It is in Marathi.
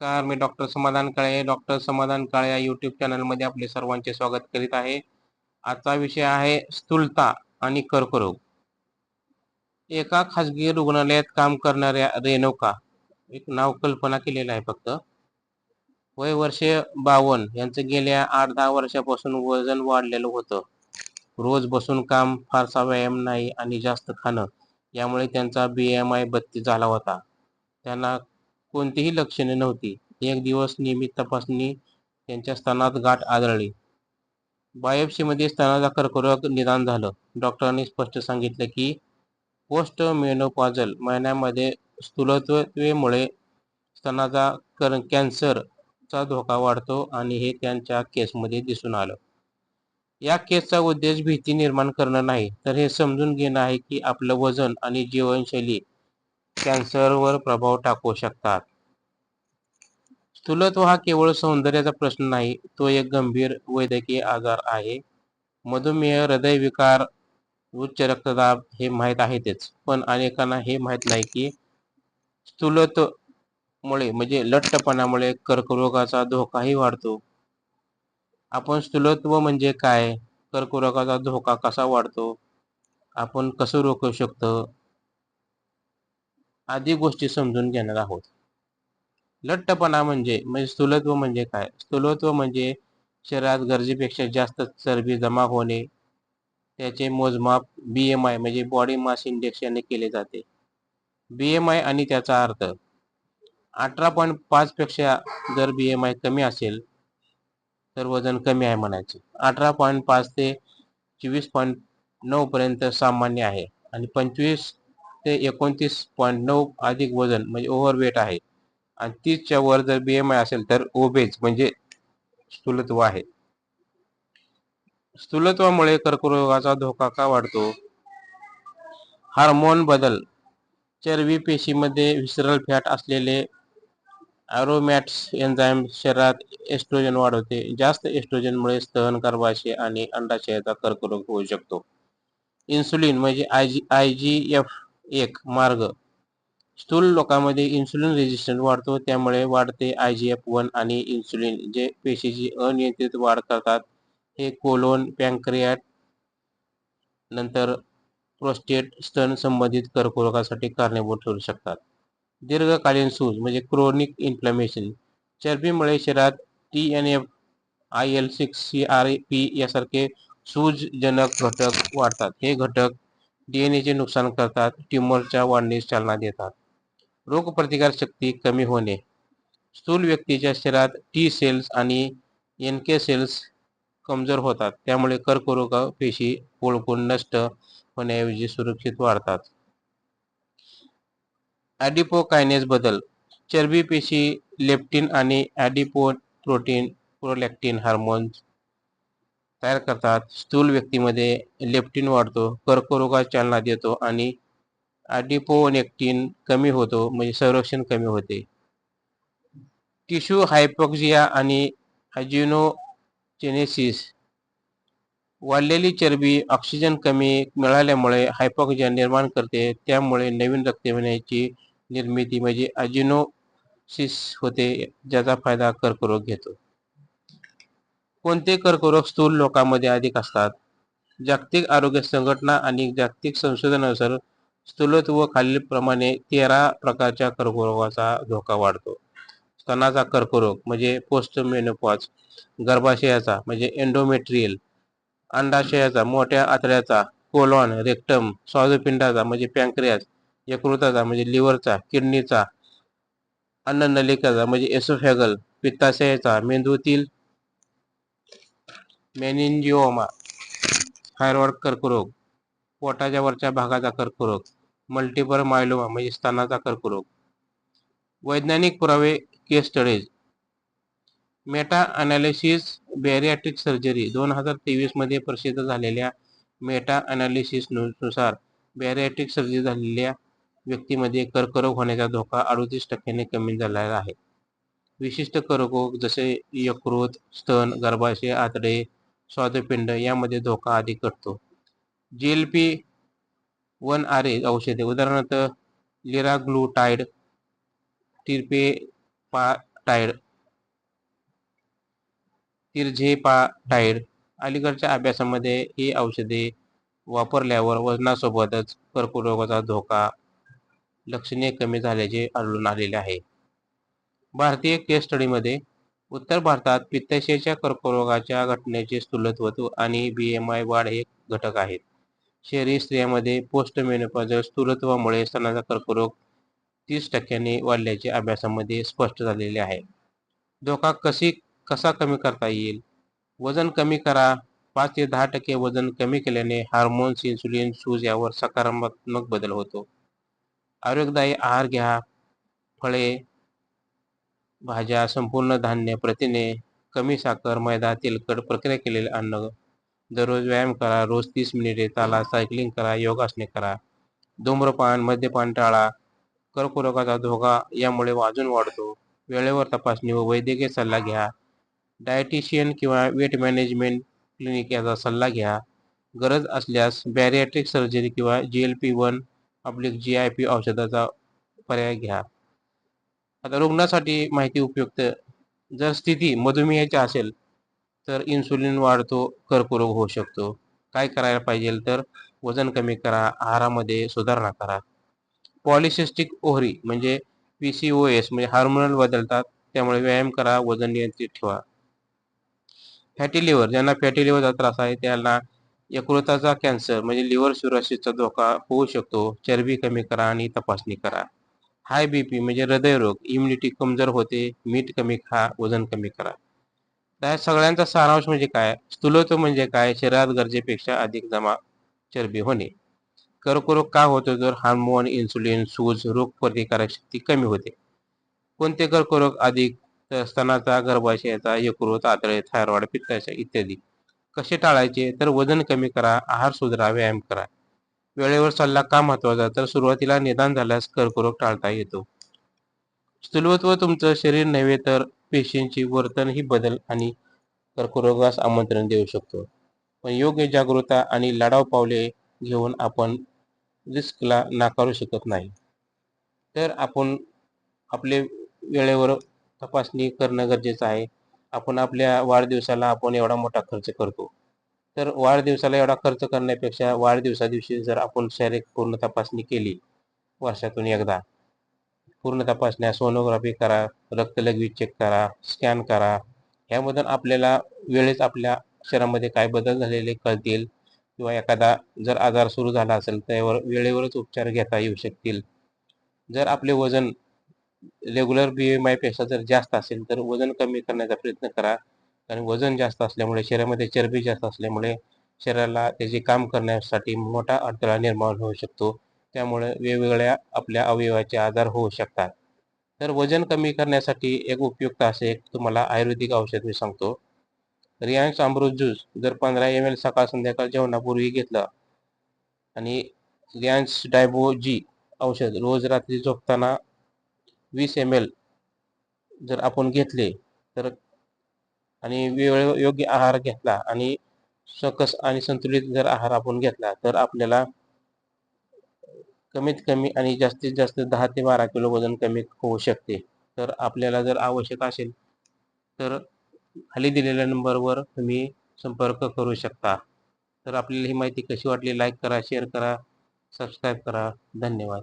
नमस्कार मी डॉक्टर समाधान काळे डॉक्टर समाधान काळे या यूट्यूब चॅनलमध्ये आपले सर्वांचे स्वागत करीत आहे. आजचा विषय आहे स्थूलता आणि कर्करोग. एका खासगी रुग्णालयात काम करणाऱ्या रेणुका एक नाव कल्पना केलेलं आहे फक्त वय वर्षे बावन यांचं गेल्या आठ दहा वर्षापासून वजन वाढलेलं होतं. रोज बसून काम फारसा व्यायाम नाही आणि जास्त खाणं यामुळे त्यांचा बी एम आय बत्तीस झाला होता. त्यांना कोणतीही लक्षणे नव्हती. एक दिवस नियमित तपासणी त्यांच्या स्तनात गाठ आढळली बायोप्सीमध्ये स्तनाचा कर्करोग निदान झालं. डॉक्टरांनी स्पष्ट सांगितलं की पोस्ट मेनोपॉझल महिन्यामध्ये स्थूलत्वेमुळे स्तनाचा कर कॅन्सरचा धोका वाढतो आणि हे त्यांच्या केसमध्ये दिसून आलं. या केसचा उद्देश भीती निर्माण करणं नाही तर हे समजून घेणं आहे की आपलं वजन आणि जीवनशैली कॅन्सरवर प्रभाव टाकू शकतात. स्थूलत्व हा केवळ सौंदर्याचा प्रश्न नाही तो एक गंभीर वैद्यकीय आजार आहे. मधुमेह हृदयविकार उच्च रक्तदाब हे माहीत आहेतच पण अनेकांना हे माहीत नाही की स्थूलत्वमुळे म्हणजे लठ्ठपणामुळे कर्करोगाचा धोकाही वाढतो. आपण स्थूलत्व म्हणजे काय? कर्करोगाचा धोका कसा वाढतो? आपण कसं रोखू शकतो? आदी गोष्टी समजून घेणार आहोत. लठ्ठपणा म्हणजे म्हणजे स्थूलत्व म्हणजे काय? स्थूलत्व म्हणजे शरीरात गरजेपेक्षा जास्त चरबी जमा होणे त्याचे मोजमाप बी एम आय म्हणजे बॉडी मास इंडेक्स याने केले जाते. बी एम आय आणि त्याचा अर्थ अठरा पॉईंट पाच पेक्षा जर बी एम आय कमी असेल तर वजन कमी आहे म्हणायचे. अठरा पॉईंट पाच ते चोवीस पॉईंट नऊ पर्यंत सामान्य आहे आणि पंचवीस ते एकोणतीस पॉईंट नऊ अधिक वजन म्हणजे ओव्हरवेट आहे. आणि तीसच्या वर जर बी एम आय असेल तर ओबेज म्हणजे स्थूलत्व आहे. स्थूलत्वामुळे कर्करोगाचा धोका का वाढतो? हार्मोन बदल. चरबी पेशीमध्ये विसरल फॅट असलेले ॲरोमॅट्स एन्झाईम शरीरात एस्ट्रोजन वाढवते. जास्त एस्ट्रोजनमुळे स्तन गर्भाशय आणि अंडाशयाचा कर्करोग होऊ शकतो. इन्सुलिन म्हणजे I G I G F एक मार्ग. स्थूल लोकांमध्ये इन्सुलिन रेजिस्टन्स वाढतो त्यामुळे वाढते आय जी एफ वन आणि इन्सुलिन जे पेशीची अनियंत्रित वाढ करतात हे कोलोन पॅनक्रियाट नंतर प्रोस्टेट स्तन संबंधित कर्करोगासाठी कारणीभूत ठरू शकतात. दीर्घकालीन सूज म्हणजे क्रोनिक इन्फ्लॅमेशन चरबीमुळे शरीरात T N F I L six C R P यासारखे सूजजनक घटक वाढतात. हे घटक डी एन एचे नुकसान करतात ट्यूमरच्या वाढणीस चालना देतात. रोगप्रतिकार शक्ती कमी होणे. स्थूल व्यक्तीच्या शरीरात टी सेल्स आणि एन के सेल्स कमजोर होतात. त्यामुळे कर्करोग पेशी ओळखून नष्ट होण्याऐवजी सुरक्षित वाढतात. ॲडिपोकायनेस बदल. चरबी पेशी लेप्टिन आणि ॲडिपो प्रोटीन प्रोलॅक्टिन हार्मोन्स तयार करतात. स्थूल व्यक्तीमध्ये लेप्टिन वाढतो कर्करोगात चालना देतो आणि ॲडिपोनेक्टिन कमी होतो म्हणजे संरक्षण कमी होते. टिश्यू हायपोक्झिया आणि अजिनोजेनेसिस वाढलेली चरबी ऑक्सिजन कमी मिळाल्यामुळे हायपोक्झिया निर्माण करते त्यामुळे नवीन रक्तवाहिन्याची निर्मिती म्हणजे अजिनोसिस होते ज्याचा फायदा कर्करोग घेतो. कोणते कर्करोग स्थूल लोकांमध्ये अधिक असतात? जागतिक आरोग्य संघटना आणि जागतिक संशोधनानुसार स्थूलत्व खालीलप्रमाणे तेरा प्रकारच्या कर्करोगाचा धोका वाढतो. स्तनाचा कर्करोग म्हणजे पोस्ट मेनोपॉज गर्भाशयाचा म्हणजे एंडोमेट्रियल अंडाशयाचा मोठ्या आतड्याचा कोलॉन रेक्टम स्वादुपिंडाचा म्हणजे पँक्रियास यकृताचा म्हणजे लिव्हरचा किडनीचा अन्ननलिकाचा म्हणजे एसोफॅगल पित्ताशयाचा मेंदूतील मेनिंजिओमा थायरॉइड कर्करोग पोटाच्या वरच्या भागाचा कर्करोग मल्टिपल मायलोमा म्हणजे स्तनाचा कर्करोग. वैज्ञानिक पुरावे case studies meta analysis bariatric surgery दोन हजार तेवीसमध्ये प्रसिद्ध झालेल्या मेटा अनालिसिसनुसार बॅरियाट्रिक सर्जरी झालेल्या व्यक्तीमध्ये कर्करोग होण्याचा धोका अडतीस टक्क्याने कमी झालेला आहे. विशिष्ट कर्करोग जसे यकृत स्तन गर्भाशय आतडे स्वादुपिंड यामध्ये धोका अधिक घटतो G L P one R A औषधे उदाहरणार्थ लिराग्लुटाईड टिरपे पा तिरझेपाटाईड अलीकडच्या अभ्यासामध्ये ही औषधे वापरल्यावर वजनासोबतच कर्करोगाचा धोका लक्षणीय कमी झाल्याचे आढळून आलेले आहे. भारतीय केस स्टडीमध्ये उत्तर भारतात पित्ताशयाच्या कर्करोगाच्या घटनेचे स्थूलत्व आणि बी एम आय वाढ हे घटक आहेत. शहरी स्त्रियांमध्ये पोस्ट मेनोपॉजल स्थूलत्वामुळे स्तनाचा कर्करोग तीस टक्क्यांनी वाढल्याचे अभ्यासामध्ये स्पष्ट झालेले आहे. धोका कशी कसा कमी करता येईल? वजन कमी करा. पाच ते दहा टक्के वजन कमी केल्याने हार्मोन्स इन्सुलिन सूज यावर सकारात्मक बदल होतो. आरोग्यदायी आहार घ्या. फळे भाज्या संपूर्ण धान्य प्रथिने कमी साखर मैदा तेलकट प्रक्रिया केलेले अन्न. दररोज व्यायाम करा रोज तीस मिनिटे चाला सायकलिंग करा योगासने करा. धूम्रपान मद्यपान टाळा कर्करोगाचा धोका यामुळे वाजून वाढतो. वेळेवर तपासणी व वैद्यकीय सल्ला घ्या. डायटिशियन किंवा वेट मॅनेजमेंट क्लिनिक याचा सल्ला घ्या. गरज असल्यास बॅरियाट्रिक सर्जरी किंवा जी एल पी वन अब्लिक जी आय पी औषधाचा पर्याय घ्या. आता रुग्णासाठी माहिती उपयुक्त. जर स्थिती मधुमेहाची असेल तर इन्सुलिन वाढतो कर्करोग होऊ शकतो. काय करायला पाहिजे तर वजन कमी करा आहारामध्ये सुधारणा करा. पॉलिसिस्टिक ओहरी म्हणजे पी सी ओ एस म्हणजे हार्मोनल बदलतात त्यामुळे व्यायाम करा वजन नियंत्रित ठेवा. फॅटी लिव्हर ज्यांना फॅटी लिव्हरचा त्रास आहे त्यांना यकृताचा कॅन्सर म्हणजे लिव्हर सुरक्षितचा धोका होऊ शकतो. चरबी कमी करा आणि तपासणी करा. हाय बीपी म्हणजे हृदयरोग इम्युनिटी कमजोर होते मीठ कमी खा वजन कमी करा. त्या सगळ्यांचा सारांश म्हणजे काय? स्थूलत्व म्हणजे काय? शरीरात गरजेपेक्षा अधिक जमा चरबी होणे. कर्करोग का होतो? तर हार्मोन इन्सुलिन सूज रोग प्रतिकारक शक्ती कमी होते. कोणते कर्करोग? अधिक तर स्तनाचा गर्भाशयाचा यकृत आतळे थायरॉइड पित्ताशय इत्यादी. कसे टाळायचे? तर वजन कमी करा आहार सुधारा व्यायाम करा. वेळेवर सल्ला का महत्त्वाचा तर सुरुवातीला निदान झाल्यास कर्करोग टाळता येतो. स्थूलत्व तुमचं शरीर नव्हे तर पेशींची वर्तनही बदल आणि कर्करोगास आमंत्रण देऊ शकतो. पण योग्य जागरूकता आणि लढाव पावले घेऊन आपण रिस्कला नाकारू शकत नाही. तर आपण आपले वेळेवर तपासणी करणं गरजेचं आहे. आपण आपल्या वाढदिवसाला आपण एवढा मोठा खर्च करतो. तर वाढदिवसाला एवढा खर्च करण्यापेक्षा वाढदिवसा दिवशी जर आपण शारीरिक पूर्ण तपासणी केली वर्षातून एकदा पूर्ण तपासण्या सोनोग्राफी करा रक्तलघवी चेक करा स्कॅन करा ह्यामधून आपल्याला वेळेस आपल्या शरीरामध्ये काय बदल झालेले कळतील? किंवा एखादा जर आजार सुरू झाला असेल त्यावर वेळेवरच उपचार घेता येऊ शकतील. जर आपले वजन रेग्युलर बी एम आयपेक्षा जर जास्त असेल तर वजन कमी करण्याचा प्रयत्न करा. कारण वजन जास्त असल्यामुळे शरीरामध्ये चरबी जास्त असल्यामुळे शरीराला त्याचे काम करण्यासाठी मोठा अडथळा निर्माण होऊ शकतो. त्यामुळे वेगवेगळ्या आपल्या अवयवाचे आजार होऊ शकतात. तर वजन कमी करण्यासाठी एक उपयुक्त असे एक तुम्हाला आयुर्वेदिक औषध मी सांगतो. रियांश अमृत ज्यूस जर पंधरा एम एल सकाळ संध्याकाळ जेवणापूर्वी घेतलं आणि रियांश डायबो जी औषध रोज रात्री झोपताना वीस एम एल जर आपण घेतले तर आणि वेळ योग्य आहार घेतला आणि सकस आणि संतुलित जर आहार आपण घेतला तर आपल्याला कमीत कमी आणि जास्तीत जास्त दहा ते बारा किलो वजन कमी होऊ शकते. तर आपल्याला जर आवश्यक असेल तर खाली दिलेल्या नंबरवर तुम्ही संपर्क करू शकता. तर आपल्याला ही माहिती कशी वाटली लाईक करा शेअर करा सबस्क्राईब करा. धन्यवाद.